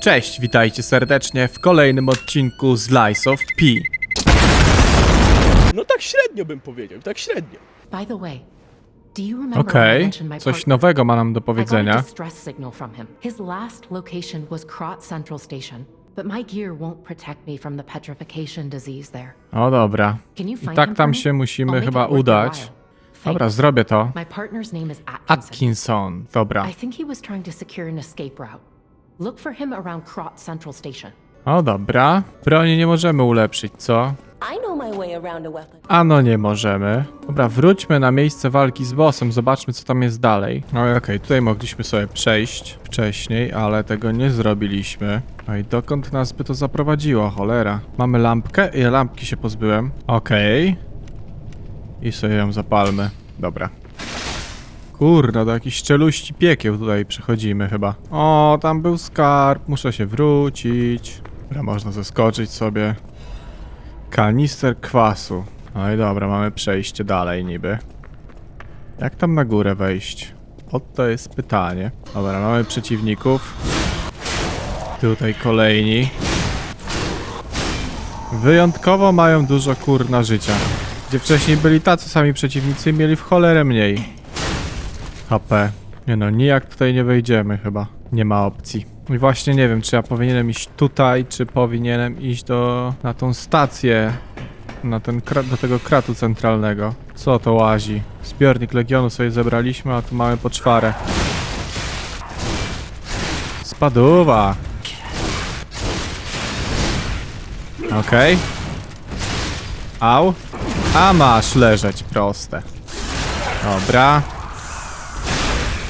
Cześć, witajcie serdecznie w kolejnym odcinku z Lies of P. No tak średnio bym powiedział, tak średnio. By the way, do you remember Okej, mentioned my coś partner? nowego ma nam do I got a powiedzenia. distress signal from him. His last location was Krot Central Station, but my gear won't protect me from the petrification disease there. O dobra. Can you I find tak him tam for me? się I'll musimy make chyba it worth your udać. while. Dobra, Thanks. zrobię to. My partner's name is Atkinson. Atkinson, dobra. I think he was trying to secure an escape route. Look for him around Krot Central Station. O dobra. Broni nie możemy ulepszyć, co? I know my way around a weapon. Ano nie możemy. Dobra, wróćmy na miejsce walki z bossem, zobaczmy co tam jest dalej. No okej, tutaj mogliśmy sobie przejść wcześniej, ale tego nie zrobiliśmy. No i dokąd nas by to zaprowadziło, cholera. Mamy lampkę i lampki się pozbyłem. Okej. I sobie ją zapalmy. Dobra. Kurna, do jakichś czeluści piekieł tutaj przechodzimy chyba. O, tam był skarb, muszę się wrócić. Dobra, można zeskoczyć sobie. Kanister kwasu. No i dobra, mamy przejście dalej niby. Jak tam na górę wejść? Oto jest pytanie. Dobra, mamy przeciwników. Tutaj kolejni. Wyjątkowo mają dużo kurna życia. Gdzie wcześniej byli tacy sami przeciwnicy mieli w cholerę mniej. HP. Nie no, nijak tutaj nie wejdziemy chyba. Nie ma opcji. I właśnie nie wiem, czy ja powinienem iść tutaj, czy powinienem iść do... na tą stację. Na ten do tego kratu centralnego. Co to łazi? Zbiornik Legionu sobie zebraliśmy, a tu mamy poczwarę. Spaduwa! Okej. Au. A masz leżeć proste. Dobra.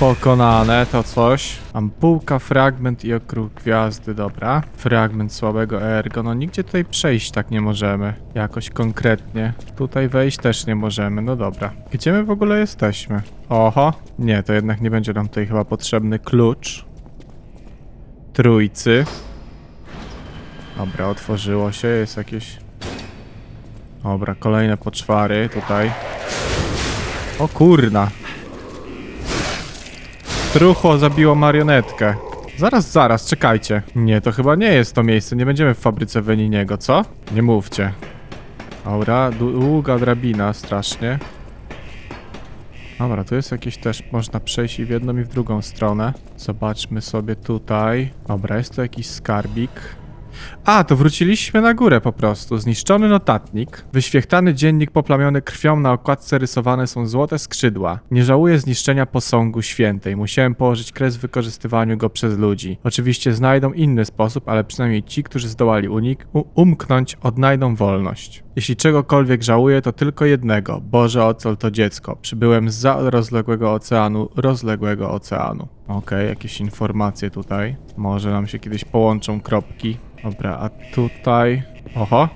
Pokonane, to coś. Ampułka, fragment i okruch gwiazdy, dobra. Fragment słabego ergo. No nigdzie tutaj przejść tak nie możemy. Jakoś konkretnie. Tutaj wejść też nie możemy, no dobra. Gdzie my w ogóle jesteśmy? Oho. Nie, to jednak nie będzie nam tutaj chyba potrzebny klucz. Trójcy. Dobra, otworzyło się, jest jakieś... Dobra, kolejne poczwary tutaj. O kurna. Truchło zabiło marionetkę. Zaraz, zaraz, czekajcie. Nie, to chyba nie jest to miejsce. Nie będziemy w fabryce Weniniego, co? Nie mówcie. Dobra, długa drabina, strasznie. Dobra, tu jest jakieś też, można przejść i w jedną i w drugą stronę. Zobaczmy sobie tutaj. Dobra, jest tu jakiś skarbik. A, to wróciliśmy na górę po prostu. Zniszczony notatnik, wyświechtany dziennik poplamiony krwią, na okładce rysowane są złote skrzydła. Nie żałuję zniszczenia posągu świętej. Musiałem położyć kres wykorzystywaniu go przez ludzi. Oczywiście znajdą inny sposób, ale przynajmniej ci, którzy zdołali unik umknąć, odnajdą wolność. Jeśli czegokolwiek żałuję, to tylko jednego. Boże, ocal to dziecko. Przybyłem za rozległego oceanu, rozległego oceanu. Okej, jakieś informacje tutaj. Może nam się kiedyś połączą kropki. Dobra, a tutaj... Oho.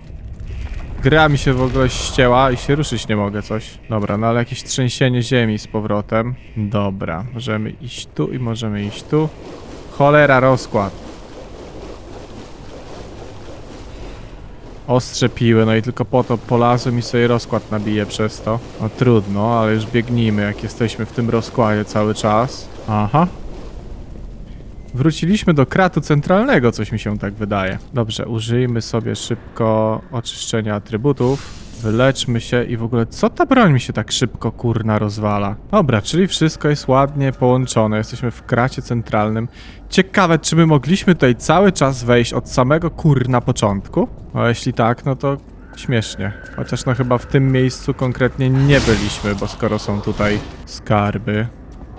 Gra mi się w ogóle ścięła i się ruszyć nie mogę coś. Dobra, no ale jakieś trzęsienie ziemi z powrotem. Dobra, możemy iść tu i możemy iść tu. Cholera, rozkład. Ostrze piły, no i tylko po to polazłem i sobie rozkład nabiję przez to. No trudno, ale już biegnijmy, jak jesteśmy w tym rozkładzie cały czas. Aha. Wróciliśmy do kratu centralnego, coś mi się tak wydaje. Dobrze, użyjmy sobie szybko oczyszczenia atrybutów. Wyleczmy się i w ogóle co ta broń mi się tak szybko kurna rozwala? Dobra, czyli wszystko jest ładnie połączone. Jesteśmy w kracie centralnym. Ciekawe, czy my mogliśmy tutaj cały czas wejść od samego kurna początku? A jeśli tak, no to śmiesznie. Chociaż no chyba w tym miejscu konkretnie nie byliśmy, bo skoro są tutaj skarby.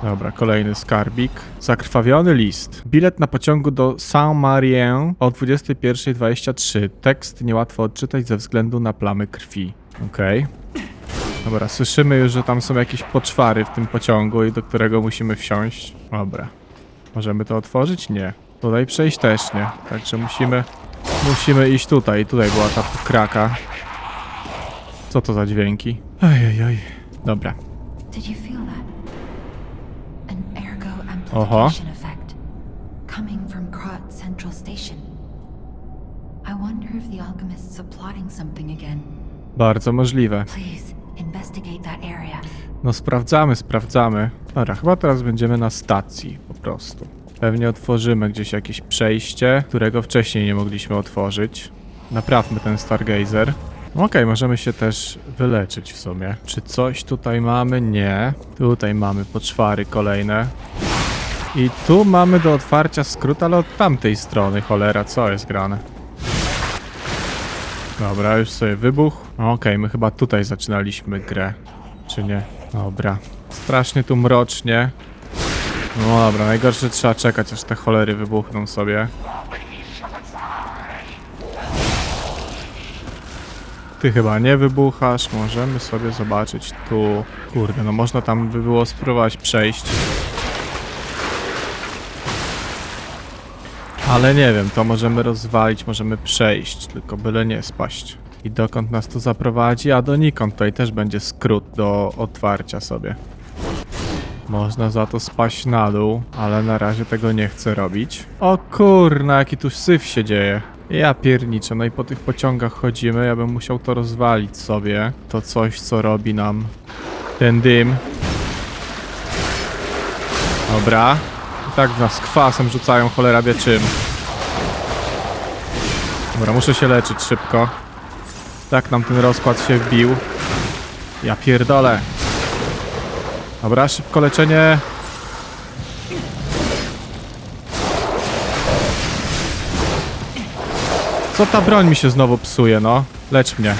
Dobra, kolejny skarbik. Zakrwawiony list. Bilet na pociągu do Saint-Marien o 21.23. Tekst niełatwo odczytać ze względu na plamy krwi. Okej. Dobra, słyszymy już, że tam są jakieś poczwary w tym pociągu i do którego musimy wsiąść. Dobra. Możemy to otworzyć? Nie. Tutaj przejść też nie. Także musimy... Musimy iść tutaj. Tutaj była ta kraka. Co to za dźwięki? Ojej, Dobra. Did you feel amplification effect coming from Krot Central Station. I wonder if the alchemists are plotting something again. Bardzo możliwe. Please investigate that area. No sprawdzamy, sprawdzamy. Dobra, chyba teraz będziemy na stacji po prostu. Pewnie otworzymy gdzieś jakieś przejście, którego wcześniej nie mogliśmy otworzyć. Naprawmy ten Stargazer. Okej, możemy się też wyleczyć w sumie. Czy coś tutaj mamy? Nie. Tutaj mamy poczwary kolejne. I tu mamy do otwarcia skrót, ale od tamtej strony, cholera, co jest grane? Dobra, już sobie wybuch. Okej, my chyba tutaj zaczynaliśmy grę. Czy nie? Dobra. Strasznie tu mrocznie. No dobra, najgorsze trzeba czekać, aż te cholery wybuchną sobie. Ty chyba nie wybuchasz, możemy sobie zobaczyć tu. Kurde, no można tam by było spróbować przejść. Ale nie wiem, to możemy rozwalić, możemy przejść, tylko byle nie spaść. I dokąd nas to zaprowadzi? A donikąd tutaj też będzie skrót do otwarcia sobie. Można za to spaść na dół, ale na razie tego nie chcę robić. O kurna, jaki tu syf się dzieje. Ja pierniczę, no i po tych pociągach chodzimy, ja bym musiał to rozwalić sobie. To coś, co robi nam ten dym. Dobra. Tak nas kwasem rzucają cholera wie czym. Dobra, muszę się leczyć szybko. Tak nam ten rozkład się wbił. Ja pierdolę. Dobra, szybko leczenie. Co ta broń mi się znowu psuje, no? Lecz mnie.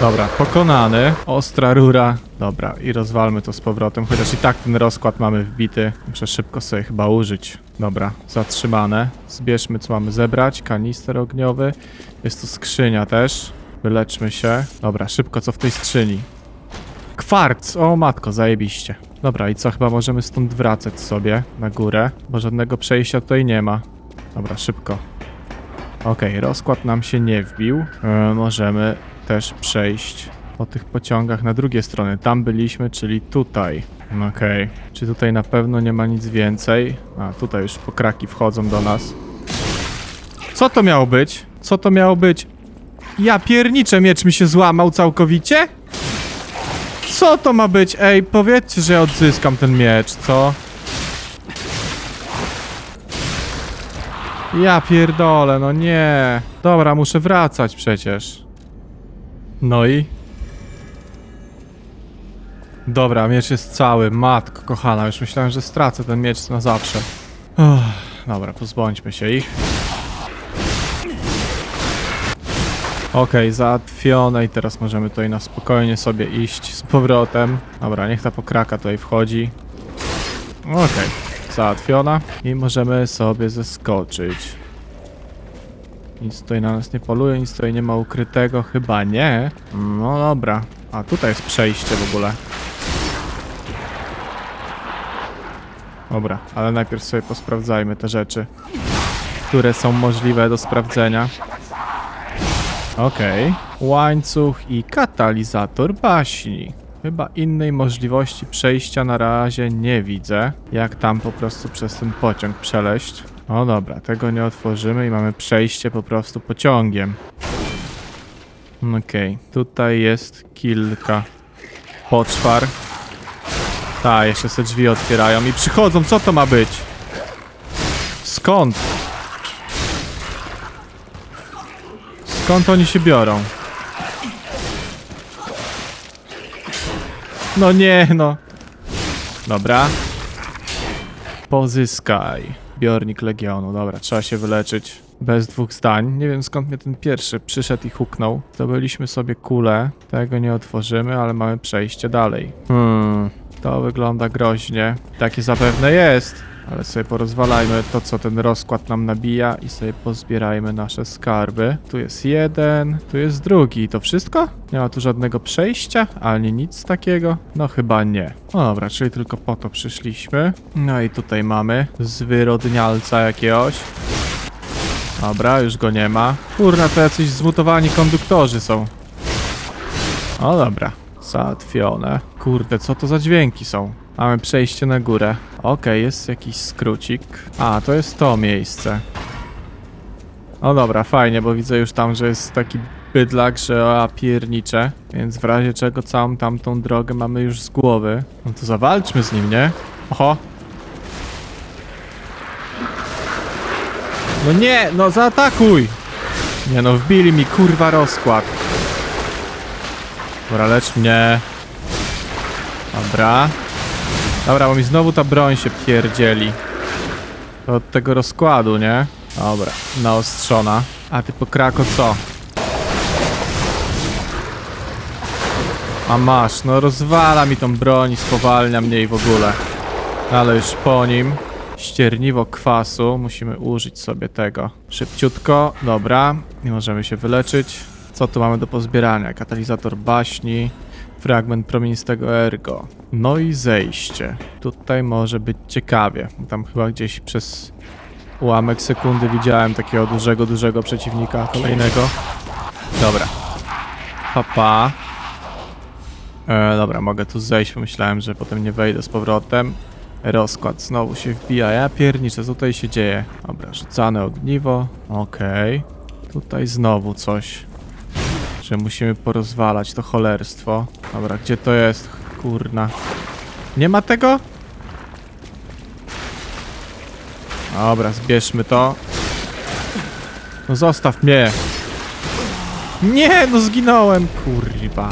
Dobra, pokonany. Ostra rura. Dobra, i rozwalmy to z powrotem, chociaż i tak ten rozkład mamy wbity. Muszę szybko sobie chyba użyć. Dobra, zatrzymane. Zbierzmy, co mamy zebrać. Kanister ogniowy. Jest tu skrzynia też. Wyleczmy się. Dobra, szybko, co w tej skrzyni? Kwarc! O matko, zajebiście. Dobra, i co? Chyba możemy stąd wracać sobie na górę, bo żadnego przejścia tutaj nie ma. Dobra, szybko. Okej, rozkład nam się nie wbił. E, możemy też przejść po tych pociągach na drugie strony. Tam byliśmy, czyli tutaj. Okej. Czy tutaj na pewno nie ma nic więcej? A, tutaj już pokraki wchodzą do nas. Co to miało być? Co to miało być? Ja pierniczę, miecz mi się złamał całkowicie? Co to ma być? Ej, powiedzcie, że ja odzyskam ten miecz, co? Ja pierdolę, no nie. Dobra, muszę wracać przecież. No i? Dobra, miecz jest cały. Matko kochana, już myślałem, że stracę ten miecz na zawsze. Uff, dobra, pozbądźmy się ich. Okej, załatwione i teraz możemy tutaj na spokojnie sobie iść z powrotem. Dobra, niech ta pokraka tutaj wchodzi. Okej, załatwiona i możemy sobie zeskoczyć. Nic tutaj na nas nie poluje, nic tutaj nie ma ukrytego, chyba nie. No dobra, a tutaj jest przejście w ogóle. Dobra, ale najpierw sobie posprawdzajmy te rzeczy, które są możliwe do sprawdzenia. Okej. Łańcuch i katalizator baśni. Chyba innej możliwości przejścia na razie nie widzę. Jak tam po prostu przez ten pociąg przeleść. O dobra, tego nie otworzymy i mamy przejście po prostu pociągiem. Okej, tutaj jest kilka poczwar. Ta, jeszcze se drzwi otwierają i przychodzą, co to ma być? Skąd? Skąd oni się biorą? No nie, no. Dobra. Pozyskaj. Biornik Legionu. Dobra, trzeba się wyleczyć. Bez dwóch zdań. Nie wiem skąd mnie ten pierwszy przyszedł i huknął. Zdobyliśmy sobie kulę. Tego nie otworzymy, ale mamy przejście dalej. Hmm. To wygląda groźnie. Takie zapewne jest. Ale sobie porozwalajmy to, co ten rozkład nam nabija i sobie pozbierajmy nasze skarby. Tu jest jeden, tu jest drugi. To wszystko? Nie ma tu żadnego przejścia, ani nic takiego? No chyba nie. No dobra, czyli tylko po to przyszliśmy. No i tutaj mamy zwyrodnialca jakiegoś. Dobra, już go nie ma. Kurna, to jacyś zmutowani konduktorzy są. O dobra, załatwione. Kurde, co to za dźwięki są? Mamy przejście na górę. Okej, jest jakiś skrócik. A, to jest to miejsce. O dobra, fajnie, bo widzę już tam, że jest taki bydlak, że o, piernicze, więc w razie czego całą tamtą drogę mamy już z głowy. No to zawalczmy z nim, nie? Oho. No nie, no zaatakuj! Nie no, wbili mi kurwa rozkład. Dobra, lecz mnie. Dobra. Dobra, bo mi znowu ta broń się pierdzieli. Od tego rozkładu, nie? Dobra, naostrzona. A ty po krako co? A masz, no rozwala mi tą broń i spowalnia mnie i w ogóle. Ale już po nim. Ścierniwo kwasu. Musimy użyć sobie tego. Szybciutko. Dobra. Nie możemy się wyleczyć. Co tu mamy do pozbierania? Katalizator baśni. Fragment promienistego ergo. No i zejście. Tutaj może być ciekawie. Tam chyba gdzieś przez ułamek sekundy widziałem takiego dużego, dużego przeciwnika kolejnego. Dobra. Papa. E, dobra, mogę tu zejść. Pomyślałem, że potem nie wejdę z powrotem. Rozkład znowu się wbija. Ja pierniczę, co tutaj się dzieje? Dobra, rzucane ogniwo. Okej. Tutaj znowu coś. Że musimy porozwalać to cholerstwo. Dobra, gdzie to jest? Kurna. Nie ma tego? Dobra, zbierzmy to. No zostaw mnie. Nie, no zginąłem, kurwa.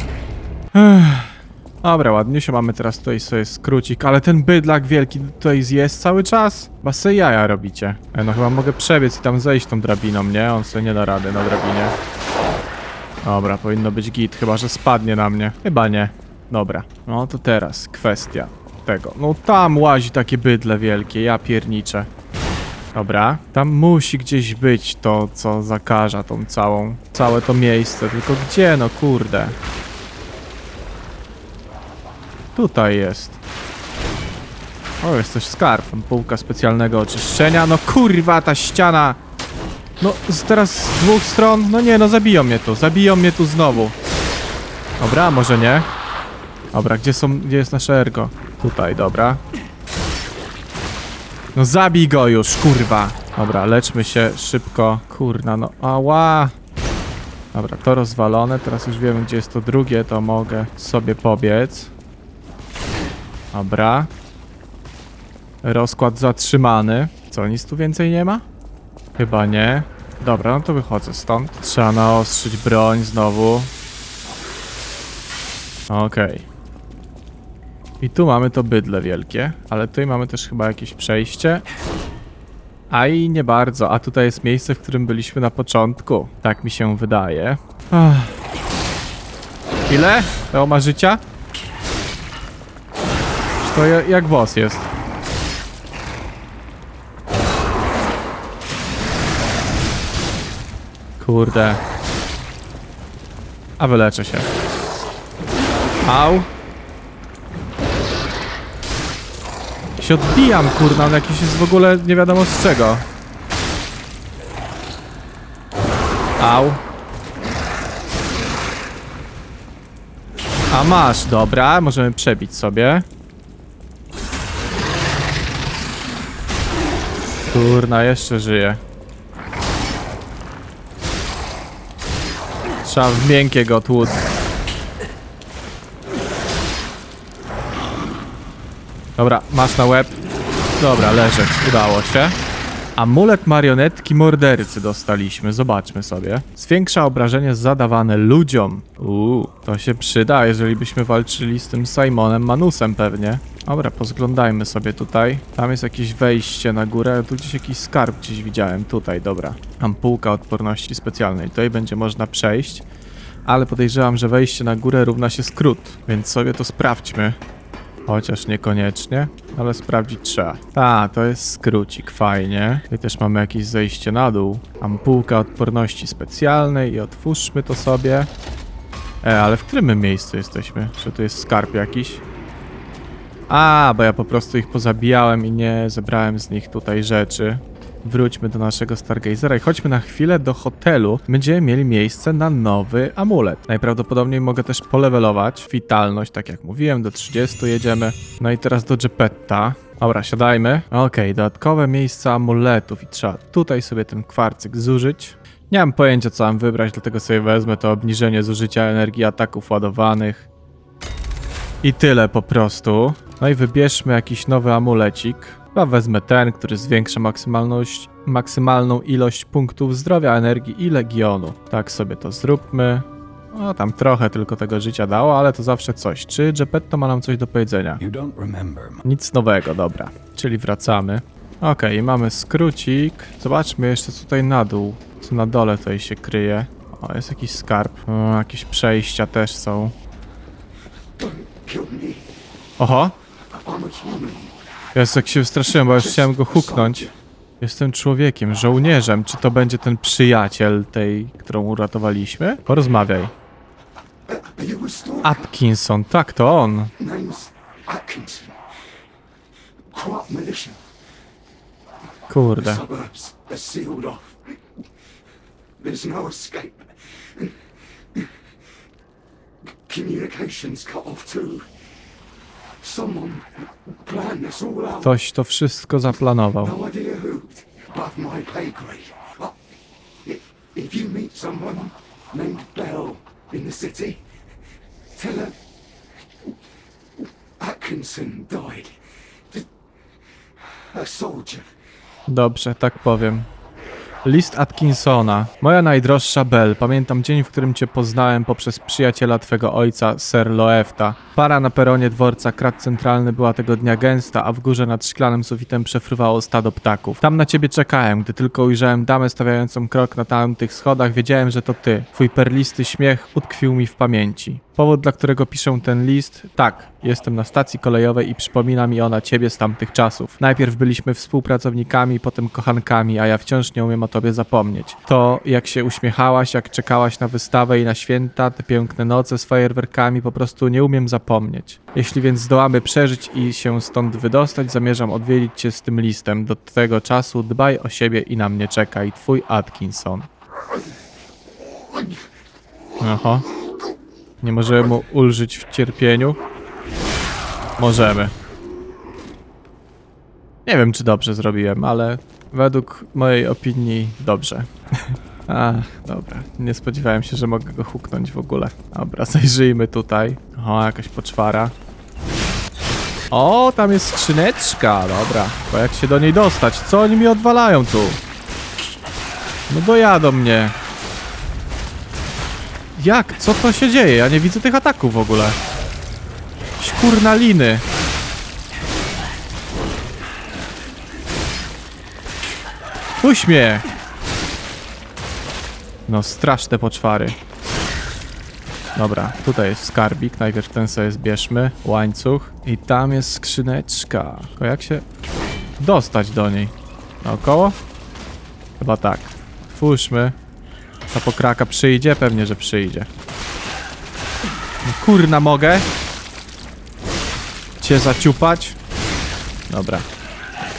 Dobra, ładnie się mamy teraz tutaj sobie skrócik, ale ten bydlak wielki tutaj jest cały czas? Se jaja robicie. E, no chyba mogę przebiec i tam zejść tą drabiną, nie? On sobie nie da rady na drabinie. Dobra, powinno być git, chyba że spadnie na mnie. Chyba nie. Dobra, no to teraz kwestia tego. No tam łazi takie bydle wielkie, ja pierniczę. Dobra, tam musi gdzieś być to, co zakaża tą całą, całe to miejsce, tylko gdzie, no kurde. Tutaj jest. O, jest coś skarb. Półka specjalnego oczyszczenia. No kurwa, ta ściana. No, z, teraz z dwóch stron. No nie, no zabiją mnie tu. Zabiją mnie tu znowu. Dobra, może nie. Dobra, gdzie są, gdzie jest nasze ergo? Tutaj, dobra. No zabij go już, kurwa. Dobra, leczmy się szybko. Kurna, no ała. Dobra, to rozwalone. Teraz już wiemy, gdzie jest to drugie, to mogę sobie pobiec. Dobra. Rozkład zatrzymany. Co, nic tu więcej nie ma? Chyba nie. Dobra, no to wychodzę stąd. Trzeba naostrzyć broń znowu. Okej. I tu mamy to bydle wielkie, ale tutaj mamy też chyba jakieś przejście. A i nie bardzo, a tutaj jest miejsce, w którym byliśmy na początku. Tak mi się wydaje. Ach. Ile? To ma życia? Czy To ja- jak boss jest. Kurde. A wyleczę się. Au. Się odbijam, kurna, on jakiś jest w ogóle nie wiadomo z czego. Au. A masz, dobra, możemy przebić sobie. Kurna, jeszcze żyje. Trzeba w miękkie go tłuc. Dobra, masz na łeb. Dobra, leżeć, udało się. Amulet marionetki mordercy dostaliśmy, zobaczmy sobie. Zwiększa obrażenie zadawane ludziom. Uuu, to się przyda, jeżeli byśmy walczyli z tym Simonem Manusem pewnie. Dobra, pozglądajmy sobie tutaj. Tam jest jakieś wejście na górę, tu gdzieś jakiś skarb gdzieś widziałem. Tutaj, dobra. Ampułka odporności specjalnej. Tutaj będzie można przejść. Ale podejrzewam, że wejście na górę równa się skrót, więc sobie to sprawdźmy. Chociaż niekoniecznie, ale sprawdzić trzeba. A, to jest skrócik, fajnie. Tutaj też mamy jakieś zejście na dół. Ampułka odporności specjalnej i otwórzmy to sobie. E, ale w którym my miejscu jesteśmy? Czy tu jest skarb jakiś? A, bo ja po prostu ich pozabijałem i nie zebrałem z nich tutaj rzeczy. Wróćmy do naszego Stargazera i chodźmy na chwilę do hotelu. Będziemy mieli miejsce na nowy amulet. Najprawdopodobniej mogę też polewelować. Witalność, tak jak mówiłem, do 30 jedziemy. No i teraz do Geppetta. Dobra, siadajmy. Okej, dodatkowe miejsca amuletów i trzeba tutaj sobie ten kwarcyk zużyć. Nie mam pojęcia co mam wybrać, dlatego sobie wezmę to obniżenie zużycia energii ataków ładowanych. I tyle po prostu. No i wybierzmy jakiś nowy amulecik. Chyba wezmę ten, który zwiększa maksymalność, maksymalną ilość punktów zdrowia, energii i legionu. Tak sobie to zróbmy. No tam trochę tylko tego życia dało, ale to zawsze coś. Czy Geppetto ma nam coś do powiedzenia? Nic nowego, dobra. Czyli wracamy. Okej, mamy skrócik. Zobaczmy jeszcze tutaj na dół. Co na dole tutaj się kryje. O, jest jakiś skarb. O, jakieś przejścia też są. Oho! Jest jak się wystraszyłem, bo już chciałem go huknąć. Jestem człowiekiem, żołnierzem. Czy to będzie ten przyjaciel tej, którą uratowaliśmy? Porozmawiaj. Atkinson, tak, to on. Kurde. No. Communications cut off too. Ktoś to wszystko zaplanował. No idea who, above my pay grade. But i- if you meet someone named Bell in the city, tell her Atkinson died. Just a soldier. Dobrze, tak powiem. List Atkinsona. Moja najdroższa Bell. Pamiętam dzień, w którym cię poznałem poprzez przyjaciela twego ojca, Sir Loefta. Para na peronie dworca Krat Centralny była tego dnia gęsta, a w górze nad szklanym sufitem przefruwało stado ptaków. Tam na ciebie czekałem. Gdy tylko ujrzałem damę stawiającą krok na tamtych schodach, wiedziałem, że to ty. Twój perlisty śmiech utkwił mi w pamięci. Powód, dla którego piszę ten list? Tak, jestem na stacji kolejowej i przypomina mi ona ciebie z tamtych czasów. Najpierw byliśmy współpracownikami, potem kochankami, a ja wciąż nie umiem o tobie zapomnieć. To, jak się uśmiechałaś, jak czekałaś na wystawę i na święta, te piękne noce z fajerwerkami, po prostu nie umiem zapomnieć. Jeśli więc zdołamy przeżyć i się stąd wydostać, zamierzam odwiedzić cię z tym listem. Do tego czasu dbaj o siebie i na mnie czekaj. Twój Atkinson. Oho. Nie możemy mu ulżyć w cierpieniu? Możemy. Nie wiem, czy dobrze zrobiłem, ale według mojej opinii dobrze. Ach, dobra. Nie spodziewałem się, że mogę go huknąć w ogóle. Dobra, zajrzyjmy tutaj. O, jakaś poczwara. O, tam jest skrzyneczka, dobra. Bo jak się do niej dostać? Co oni mi odwalają tu? No dojadą mnie. Jak? Co to się dzieje? Ja nie widzę tych ataków w ogóle. Kurna liny. No, straszne poczwary. Dobra, tutaj jest skarbik, najpierw ten sobie zbierzmy, łańcuch i tam jest skrzyneczka. Tylko jak się dostać do niej? Naokoło? Chyba tak. Twórzmy. Ta pokraka przyjdzie? Pewnie, że przyjdzie. No kurna mogę? Cię zaciupać? Dobra.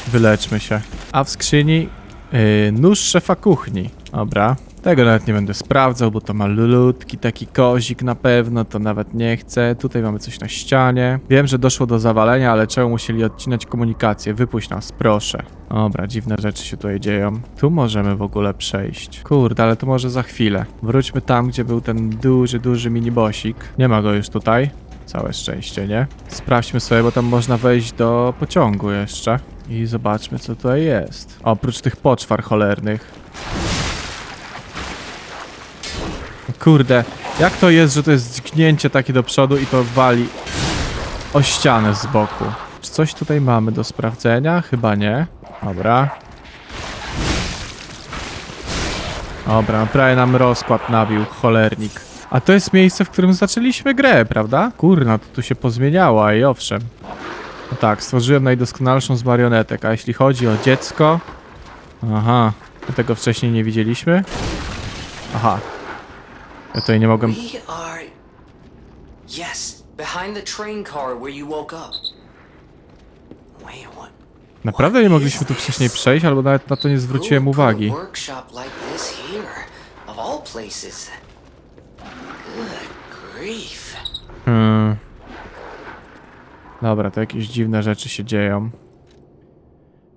Wyleczmy się. A w skrzyni yy, nóż szefa kuchni. Dobra. Tego nawet nie będę sprawdzał, bo to malutki taki kozik na pewno, to nawet nie chcę. Tutaj mamy coś na ścianie. Wiem, że doszło do zawalenia, ale czemu musieli odcinać komunikację? Wypuść nas, proszę. Dobra, dziwne rzeczy się tutaj dzieją. Tu możemy w ogóle przejść. Kurde, ale to może za chwilę. Wróćmy tam, gdzie był ten duży, duży minibosik. Nie ma go już tutaj. Całe szczęście, nie? Sprawdźmy sobie, bo tam można wejść do pociągu jeszcze. I zobaczmy, co tutaj jest. Oprócz tych poczwar cholernych. Kurde, jak to jest, że to jest zgnięcie takie do przodu i to wali o ścianę z boku? Czy coś tutaj mamy do sprawdzenia? Chyba nie. Dobra. Dobra, prawie nam rozkład nabił, cholernik. A to jest miejsce, w którym zaczęliśmy grę, prawda? Kurna, to tu się pozmieniało, i owszem. No tak, stworzyłem najdoskonalszą z marionetek, a jeśli chodzi o dziecko... Aha, tego wcześniej nie widzieliśmy? Aha. Ja tutaj nie mogłem... We are. Yes, behind the train car where you woke up. Wait, what? Naprawdę nie mogliśmy tu wcześniej przejść, albo nawet na to nie zwróciłem uwagi. Hmm. Dobra, to jakieś dziwne rzeczy się dzieją.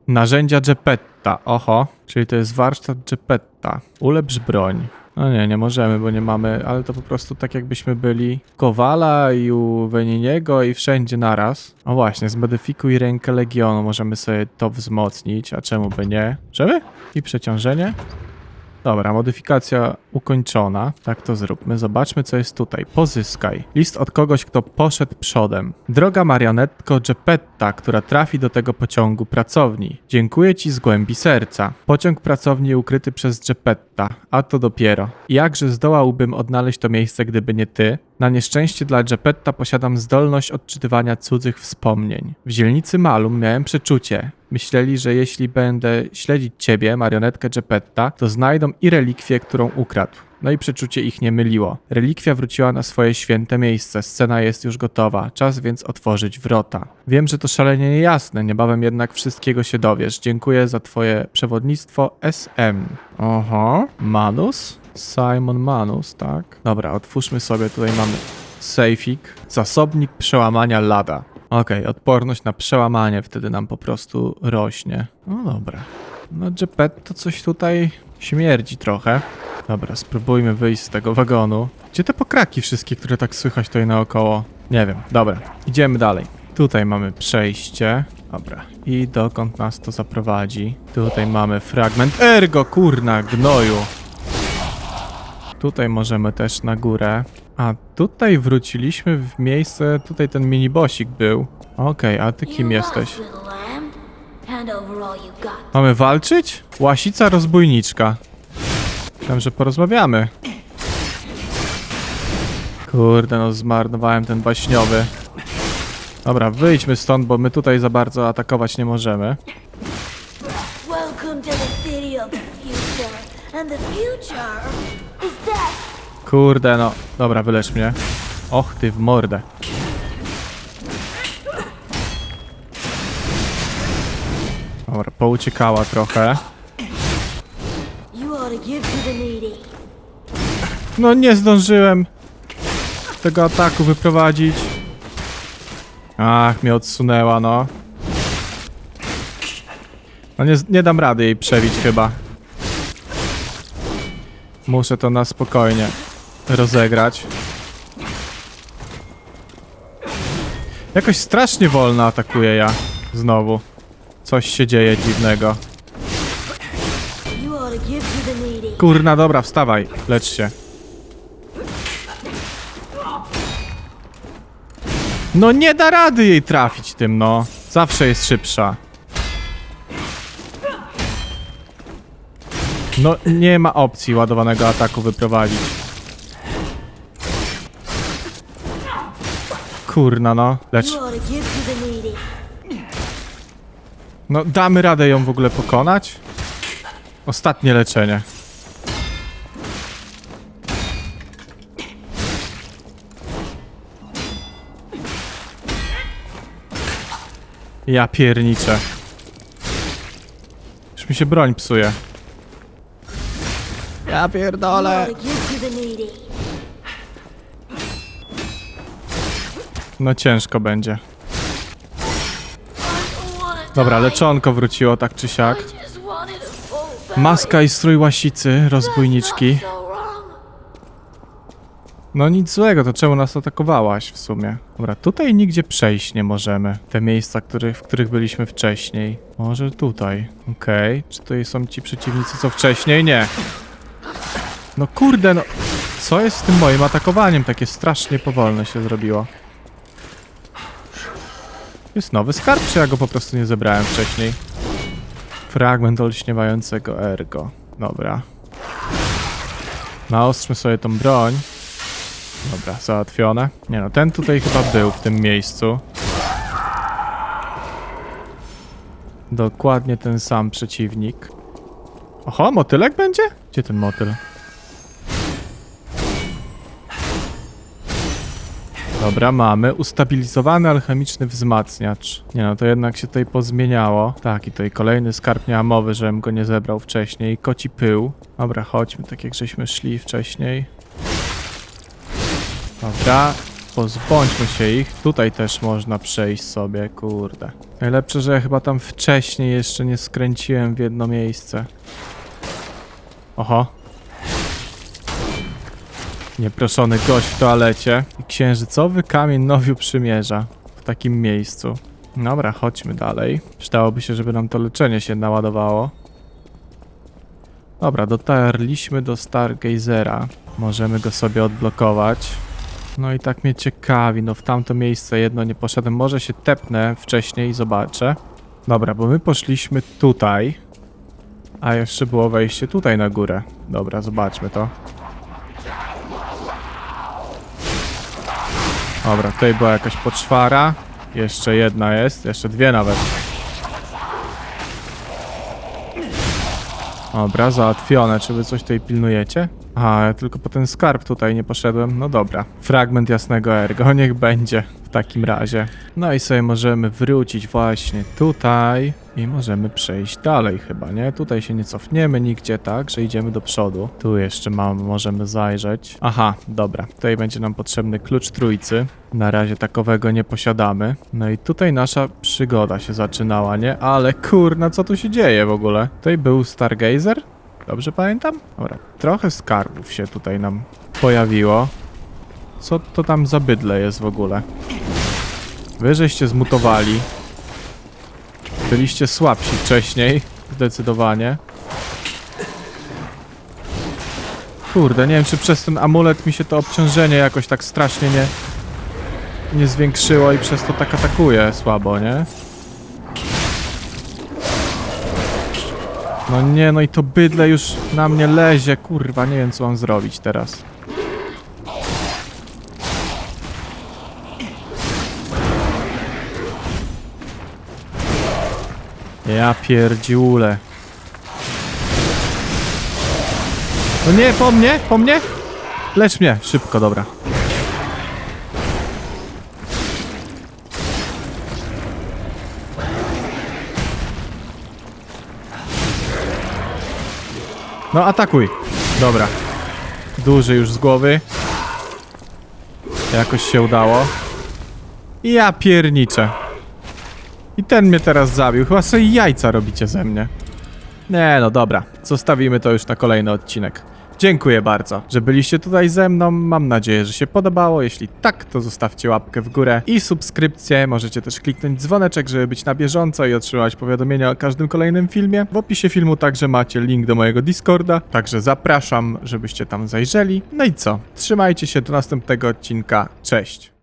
Narzędzia Geppetta. Oho, czyli to jest warsztat Geppetta. Jeppetta. Ulepsz broń. No nie, nie możemy, bo nie mamy, ale to po prostu tak jakbyśmy byli Kowala i u Weniniego i wszędzie naraz. O właśnie, zmodyfikuj rękę Legionu, możemy sobie to wzmocnić, a czemu by nie? Żeby? I przeciążenie? Dobra, modyfikacja ukończona. Tak to zróbmy. Zobaczmy, co jest tutaj. Pozyskaj. List od kogoś, kto poszedł przodem. Droga marionetko Geppetta, która trafi do tego pociągu pracowni. Dziękuję ci z głębi serca. Pociąg pracowni ukryty przez Geppetta. A to dopiero. Jakże zdołałbym odnaleźć to miejsce, gdyby nie ty? Na nieszczęście dla Geppetta posiadam zdolność odczytywania cudzych wspomnień. W dzielnicy Malum miałem przeczucie. Myśleli, że jeśli będę śledzić ciebie, marionetkę Geppetta, to znajdą i relikwię, którą ukradł. No i przeczucie ich nie myliło. Relikwia wróciła na swoje święte miejsce, scena jest już gotowa, czas więc otworzyć wrota. Wiem, że to szalenie niejasne, niebawem jednak wszystkiego się dowiesz. Dziękuję za twoje przewodnictwo SM. Oho, Manus? Simon Manus, tak? Dobra, otwórzmy sobie, tutaj mamy sejfik. Zasobnik przełamania lada. Okej, odporność na przełamanie wtedy nam po prostu rośnie. No dobra. No Geppetto coś tutaj śmierdzi trochę. Dobra, spróbujmy wyjść z tego wagonu. Gdzie te pokraki wszystkie, które tak słychać tutaj naokoło? Nie wiem. Dobra, idziemy dalej. Tutaj mamy przejście. Dobra. I dokąd nas to zaprowadzi? Tutaj mamy fragment. Ergo, kurna, gnoju. Tutaj możemy też na górę. A tutaj wróciliśmy w miejsce, tutaj ten minibosik był. Okej, a ty kim jesteś? Mamy walczyć? Łasica rozbójniczka. Myślałem, że porozmawiamy. Kurde, no zmarnowałem ten baśniowy. Dobra, wyjdźmy stąd, bo my tutaj za bardzo atakować nie możemy. Welcome to the city of the future. And the future. Kurde, no. Dobra, wylecz mnie. Och, ty w mordę. Dobra, pouciekała trochę. No nie zdążyłem tego ataku wyprowadzić. Ach, mnie odsunęła, no. No nie, nie dam rady jej przebić chyba. Muszę to na spokojnie rozegrać. Jakoś strasznie wolno atakuję ja. Znowu. Coś się dzieje dziwnego. Kurna, dobra, wstawaj. Lecz się. No nie da rady jej trafić tym, no. Zawsze jest szybsza. No nie ma opcji ładowanego ataku wyprowadzić. Kurna, no. Lecz. No damy radę ją w ogóle pokonać? Ostatnie leczenie. Ja pierniczę. Już mi się broń psuje. Ja pierdolę. No ciężko będzie. Dobra, leczonko wróciło tak czy siak. Maska i strój łasicy, rozbójniczki. No nic złego, to czemu nas atakowałaś w sumie? Dobra, tutaj nigdzie przejść nie możemy. Te miejsca, w których byliśmy wcześniej. Może tutaj. Okej. Czy tutaj są ci przeciwnicy co wcześniej? Nie. No kurde, no. Co jest z tym moim atakowaniem? Takie strasznie powolne się zrobiło. Jest nowy skarb, czy ja go po prostu nie zebrałem wcześniej? Fragment olśniewającego ergo. Dobra. Naostrzmy sobie tą broń. Dobra, załatwione. Nie no, ten tutaj chyba był w tym miejscu. Dokładnie ten sam przeciwnik. Oho, motylek będzie? Gdzie ten motyl? Dobra, mamy ustabilizowany alchemiczny wzmacniacz. Nie no, to jednak się tutaj pozmieniało. Tak, i tutaj kolejny skarb nie ma mowy, żebym go nie zebrał wcześniej. Koci pył. Dobra, chodźmy, tak jak żeśmy szli wcześniej. Dobra, pozbądźmy się ich. Tutaj też można przejść sobie, kurde. Najlepsze, że ja chyba tam wcześniej jeszcze nie skręciłem w jedno miejsce. Oho. Nieproszony gość w toalecie. I księżycowy kamień nowiu przymierza. W takim miejscu. Dobra, chodźmy dalej. Przydałoby się, żeby nam to leczenie się naładowało. Dobra, dotarliśmy do Stargazera. Możemy go sobie odblokować. No i tak mnie ciekawi, no w tamto miejsce jedno nie poszedłem. Może się tepnę wcześniej i zobaczę. Dobra, bo my poszliśmy tutaj. A jeszcze było wejście tutaj na górę. Dobra, zobaczmy to. Dobra, tutaj była jakaś poczwara. Jeszcze jedna jest, jeszcze dwie nawet. Dobra, załatwione. Czy wy coś tutaj pilnujecie? Aha, ja tylko po ten skarb tutaj nie poszedłem. No dobra. Fragment jasnego ergo, niech będzie w takim razie. No i sobie możemy wrócić właśnie tutaj i możemy przejść dalej chyba, nie? Tutaj się nie cofniemy nigdzie, tak? Że idziemy do przodu. Tu jeszcze mamy, możemy zajrzeć. Aha, dobra. Tutaj będzie nam potrzebny klucz trójcy. Na razie takowego nie posiadamy. No i tutaj nasza przygoda się zaczynała, nie? Ale kurna, co tu się dzieje w ogóle? Tutaj był Stargazer? Dobrze pamiętam? Dobra, trochę skarbów się tutaj nam pojawiło. Co to tam za bydle jest w ogóle? Wy żeście zmutowali. Byliście słabsi wcześniej, zdecydowanie. Kurde, nie wiem czy przez ten amulet mi się to obciążenie jakoś tak strasznie nie, nie zwiększyło i przez to tak atakuje słabo, nie? No nie, no i to bydle już na mnie lezie, kurwa, nie wiem co mam zrobić teraz. Ja pierdziule. No nie, po mnie, po mnie? Lecz mnie, szybko, dobra. No atakuj. Dobra. Duży już z głowy. Jakoś się udało. Ja pierniczę. I ten mnie teraz zabił. Chyba sobie jajca robicie ze mnie. Nie, no dobra. Zostawimy to już na kolejny odcinek. Dziękuję bardzo, że byliście tutaj ze mną. Mam nadzieję, że się podobało. Jeśli tak, to zostawcie łapkę w górę i subskrypcję. Możecie też kliknąć dzwoneczek, żeby być na bieżąco i otrzymać powiadomienia o każdym kolejnym filmie. W opisie filmu także macie link do mojego Discorda, także zapraszam, żebyście tam zajrzeli. No i co? Trzymajcie się do następnego odcinka. Cześć!